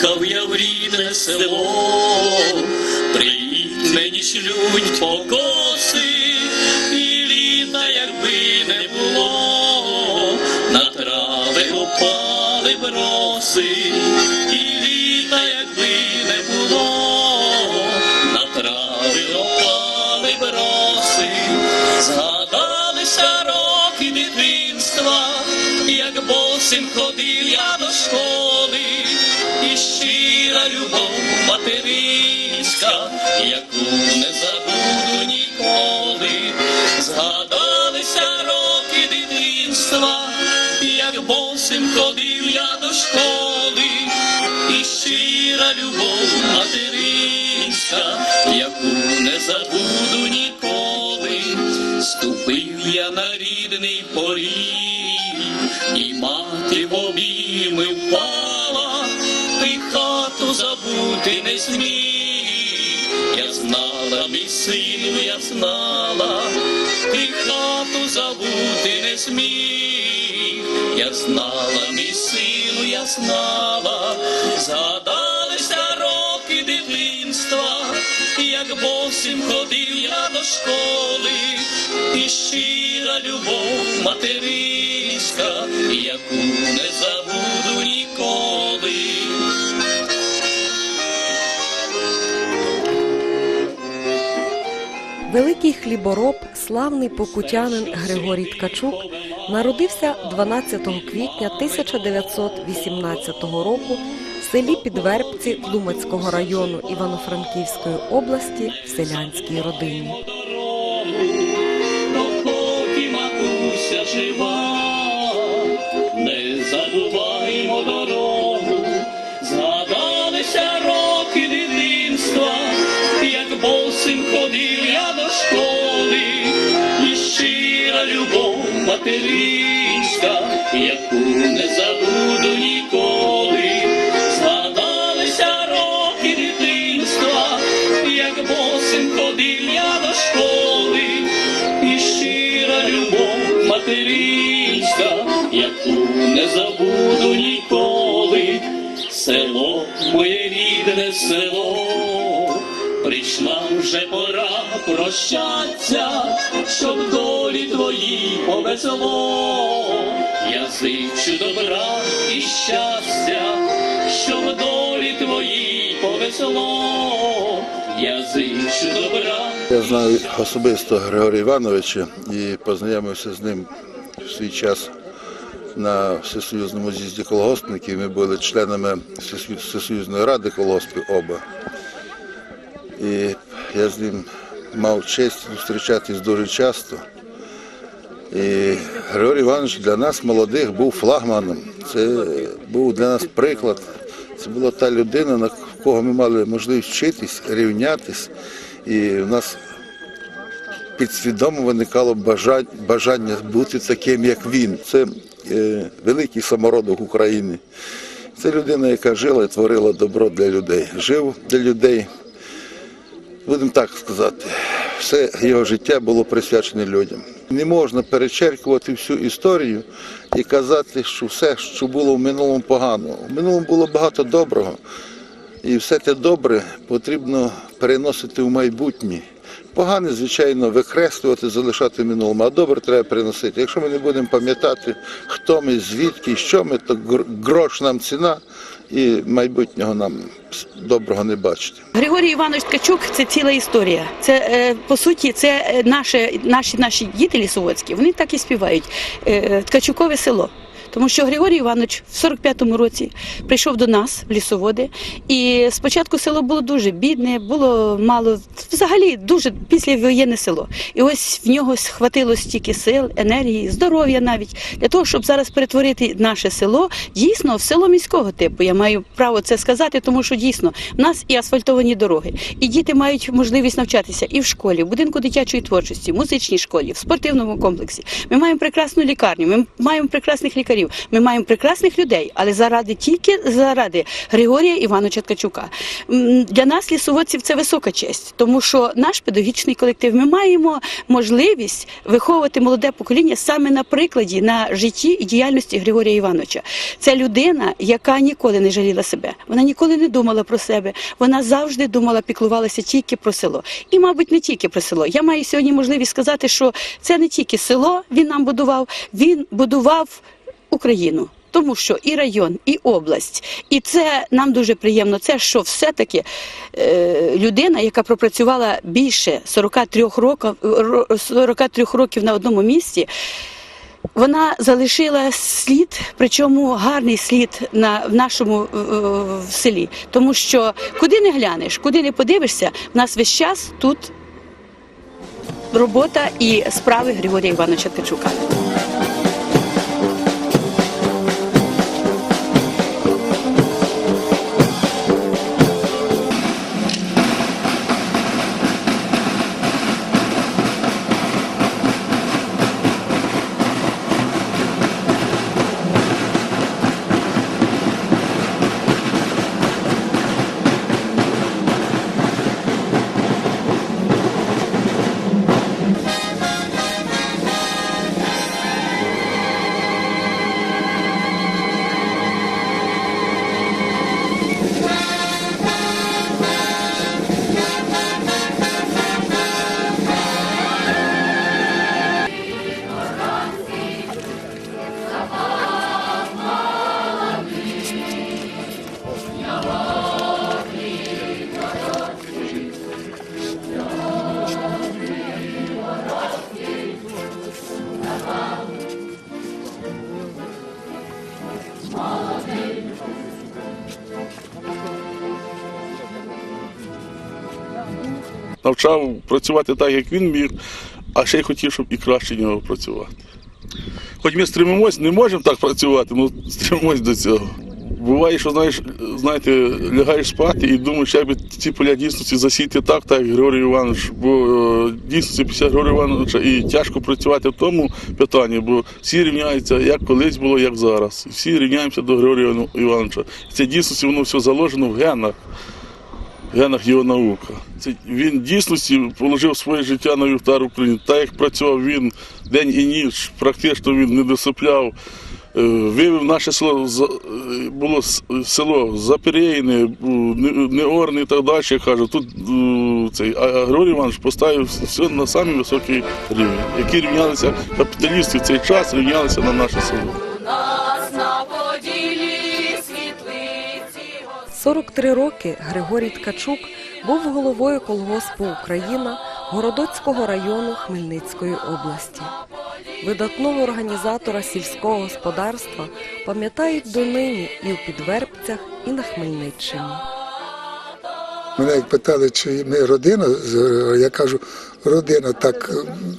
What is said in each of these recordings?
Приїхав я в рідне село, приїдь мені шлють покоси, і літа, якби не було, на трави опали б роси, і літа, якби не було, на трави опали б роси, згадалися роки дитинства, як босим ходив я до школи, щира любов материнська, яку не забуду ніколи, згадалися роки дитинства, як босим ходив я до школи, і щира любов материнська, яку не забуду ніколи, ступив я на рідний поріг, і мати в обійми впала, ти хату забути не зміг. Я знала, мій сину, я знала, ти хату забути не зміг. Я знала, мій сину, я знала, згадалися роки дитинства, як босим ходив я до школи, і щира любов материнська, яку не забуду ніколи. Великий хлібороб, славний покутянин Григорій Ткачук народився 12 квітня 1918 року в селі Підвербці Тлумацького району Івано-Франківської області в селянській родині. Не забуваймо дорогу, згадалися роки дитинства, як босим ходив школи, і щира любов материнська, яку прощаться, щоб долі твої повезло. Я зичу добра і щастя, щоб долі твої повезло. Я зичу добра. Я знаю особисто Григорія Івановича і познайомився з ним в свій час на всесоюзному з'їзді колгоспників. Ми були членами Всесоюзної ради колгоспів оба. І я з ним мав честь зустрічатись дуже часто. І Григорій Іванович для нас, молодих, був флагманом. Це був для нас приклад. Це була та людина, на кого ми мали можливість вчитись, рівнятись. І в нас підсвідомо виникало бажання, бути таким, як він. Це е, великий самородок України. Це людина, яка жила і творила добро для людей. Жив для людей, будемо так сказати, все його життя було присвячене людям. Не можна перечеркувати всю історію і казати, що все, що було в минулому погано. В минулому було багато доброго. І все те добре потрібно переносити в майбутнє. Погане, звичайно, викреслювати, залишати минулому, а добре треба переносити. Якщо ми не будемо пам'ятати, хто ми, звідки, що ми, то гр- грош нам ціна і майбутнього нам доброго не бачити. Григорій Іванович Ткачук це ціла історія. Це е, по суті, це е, наше, наші наші діти лісоводські. Вони так і співають. Е, Ткачукове село. Тому що Григорій Іванович в 45-му році прийшов до нас в лісоводи, і спочатку село було дуже бідне, було мало взагалі дуже післявоєнне село. І ось в нього схватило стільки сил, енергії, здоров'я навіть для того, щоб зараз перетворити наше село дійсно в село міського типу. Я маю право це сказати, тому що дійсно в нас і асфальтовані дороги, і діти мають можливість навчатися і в школі, в будинку дитячої творчості, в музичній школі, в спортивному комплексі. Ми маємо прекрасну лікарню, ми маємо прекрасних лікарів. Лідерів. Ми маємо прекрасних людей, але заради тільки заради Григорія Івановича Ткачука. Для нас, лісоводців, це висока честь, тому що наш педагогічний колектив ми маємо можливість виховувати молоде покоління саме на прикладі на житті і діяльності Григорія Івановича. Це людина, яка ніколи не жаліла себе. Вона ніколи не думала про себе. Вона завжди думала, піклувалася тільки про село. І, мабуть, не тільки про село. Я маю сьогодні можливість сказати, що це не тільки село він нам будував, він будував Україну. Тому що і район, і область, і це нам дуже приємно. Це що все-таки е, людина, яка пропрацювала більше 43 років, ро- 43 років на одному місці, вона залишила слід, причому гарний слід на в нашому е, в селі. Тому що куди не глянеш, куди не подивишся, в нас весь час тут робота і справи Григорія Івановича Ткачука. Навчав працювати так, як він міг, а ще й хотів, щоб і краще нього працювати. Хоч ми стремимось, не можемо так працювати, але стремимось до цього. Буває, що знаєш, знаєте, лягаєш спати і думаєш, як би ці поля дійсності засіяти так, так, як Григорій Іванович. Бо е, дійсності після Григорія Івановича і тяжко працювати в тому питанні, бо всі рівняються, як колись було, як зараз. Всі рівняємося до Григорія Івановича. Це дійсності воно все заложено в генах генах його наука. Це він дійсності положив своє життя на вівтар України. Так як працював він день і ніч, практично він не досипляв. Е, Вивів наше село е, було село Заперейне, Не- Неорне і так далі. Я кажу, тут е, цей Григорій Іванович поставив все на самий високий рівень, які рівнялися капіталісти в цей час, рівнялися на наше село. 43 роки Григорій Ткачук був головою колгоспу Україна Городоцького району Хмельницької області. Видатного організатора сільського господарства пам'ятають донині і у Підвербцях, і на Хмельниччині. Мене як питали, чи ми родина, я кажу, родина, так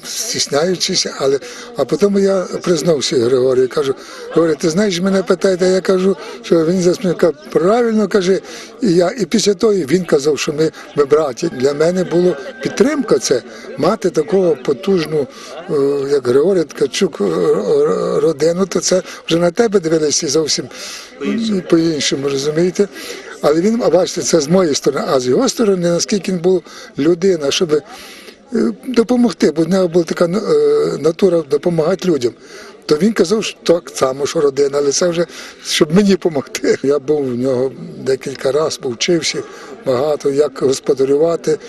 стісняючись, але а потім я признався Григорію, кажу, Григорій, ти знаєш, мене питаєте, я кажу, що він засміяв, правильно каже, і я. І після того він казав, що ми, ми браті. Для мене було підтримка це, мати такого потужну, е, як Григорій Ткачук, е, родину, то це вже на тебе дивилися зовсім по-іншому, розумієте? Але він, а бачите, це з моєї сторони, а з його сторони, наскільки він був людина, щоб е, допомогти, бо в нього була така е, натура допомагати людям. То він казав, що так само, що родина, але це вже щоб мені допомогти. Я був в нього декілька разів, вчився багато, як господарювати,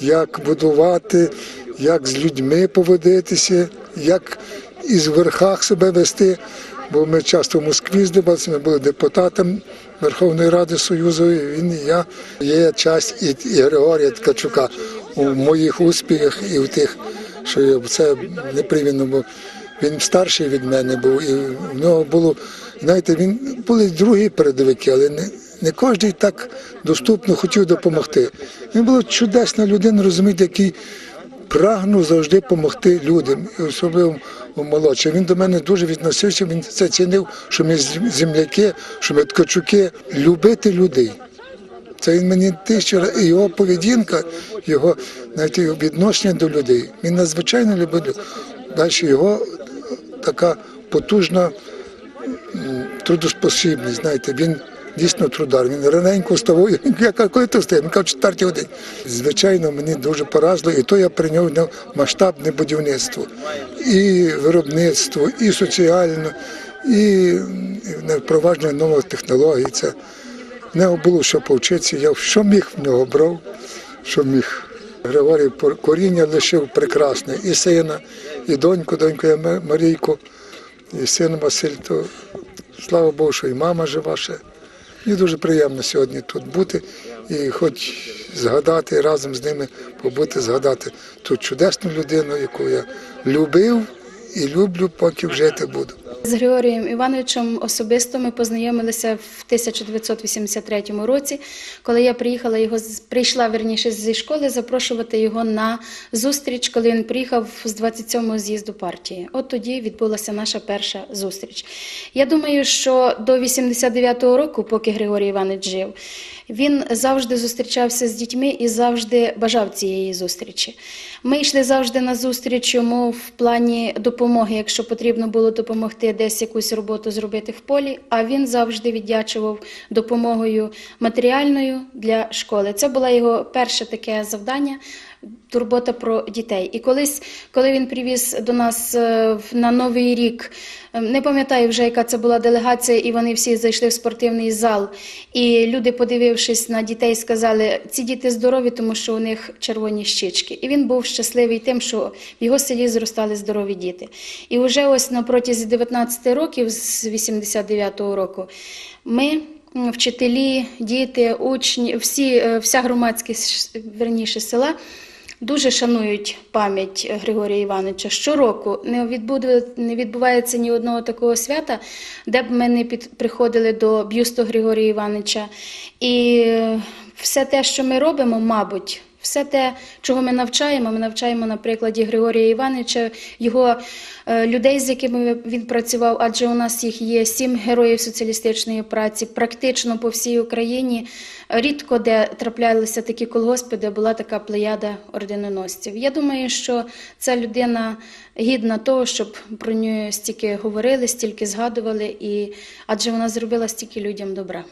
як будувати, як з людьми поводитися, як із верхах себе вести. Бо ми часто в Москві здавалися, ми були депутатом Верховної Ради Союзу, і він і я. Є часть і, Григорія Ткачука у моїх успіхах і в тих, що я- це непривідно, бо він старший від мене був, і в нього було, знаєте, він були другі передовики, але не, не кожен так доступно хотів допомогти. Він була чудесна людина, розумієте, який прагнув завжди допомогти людям, особливо молодшим. Він до мене дуже відносився, він це цінив, що ми земляки, що ми ткачуки, любити людей. Це він мені тисячу разів, його поведінка, його навіть його відношення до людей. Він надзвичайно любив. Далі його така потужна трудоспосібний, знаєте, він дійсно трудар. Він раненько вставав, я коли ти встаєш? Він каже, четвертій годині. Звичайно, мені дуже поразило, і то я прийняв масштабне будівництво. І виробництво, і соціально, і впровадження нових технологій. Це в нього було що повчитися. Я що міг в нього брав, що міг. Григорій коріння лишив прекрасне. І сина, і доньку, доньку Марійку, і син Василь. То, слава Богу, що і мама жива ще. Мені дуже приємно сьогодні тут бути і хоч згадати разом з ними побути, згадати ту чудесну людину, яку я любив і люблю, поки жити буду. З Григорієм Івановичем особисто ми познайомилися в 1983 році, коли я приїхала його прийшла верніше зі школи запрошувати його на зустріч, коли він приїхав з 27-го з'їзду партії. От тоді відбулася наша перша зустріч. Я думаю, що до 89-го року, поки Григорій Іванович жив, він завжди зустрічався з дітьми і завжди бажав цієї зустрічі. Ми йшли завжди на зустріч йому в плані допомоги, якщо потрібно було допомогти десь якусь роботу зробити в полі. А він завжди віддячував допомогою матеріальною для школи. Це було його перше таке завдання. Турбота про дітей. І колись, коли він привіз до нас е, на Новий рік, е, не пам'ятаю вже, яка це була делегація, і вони всі зайшли в спортивний зал. І люди, подивившись на дітей, сказали, ці діти здорові, тому що у них червоні щічки. І він був щасливий тим, що в його селі зростали здорові діти. І вже ось на протязі 19 років, з 89-го року, ми. Вчителі, діти, учні, всі, е, вся громадськість верніше села дуже шанують пам'ять Григорія Івановича. Щороку не відбувається ні одного такого свята, де б ми не приходили до бюсту Григорія Івановича. І все те, що ми робимо, мабуть. Все те, чого ми навчаємо, ми навчаємо на прикладі Григорія Івановича, його е, людей, з якими він працював, адже у нас їх є сім героїв соціалістичної праці, практично по всій Україні. Рідко де траплялися такі колгоспи, де була така плеяда орденоносців. Я думаю, що ця людина гідна того, щоб про нього стільки говорили, стільки згадували, і адже вона зробила стільки людям добра.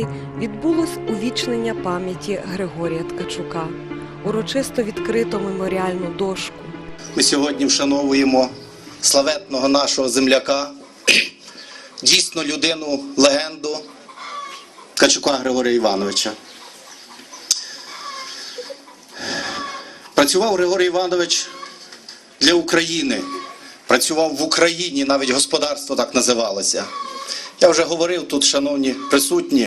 Підвербці відбулось увічнення пам'яті Григорія Ткачука. Урочисто відкрито меморіальну дошку. Ми сьогодні вшановуємо славетного нашого земляка, дійсно людину, легенду Ткачука Григорія Івановича. Працював Григорій Іванович для України, працював в Україні, навіть господарство так називалося. Я вже говорив тут, шановні присутні,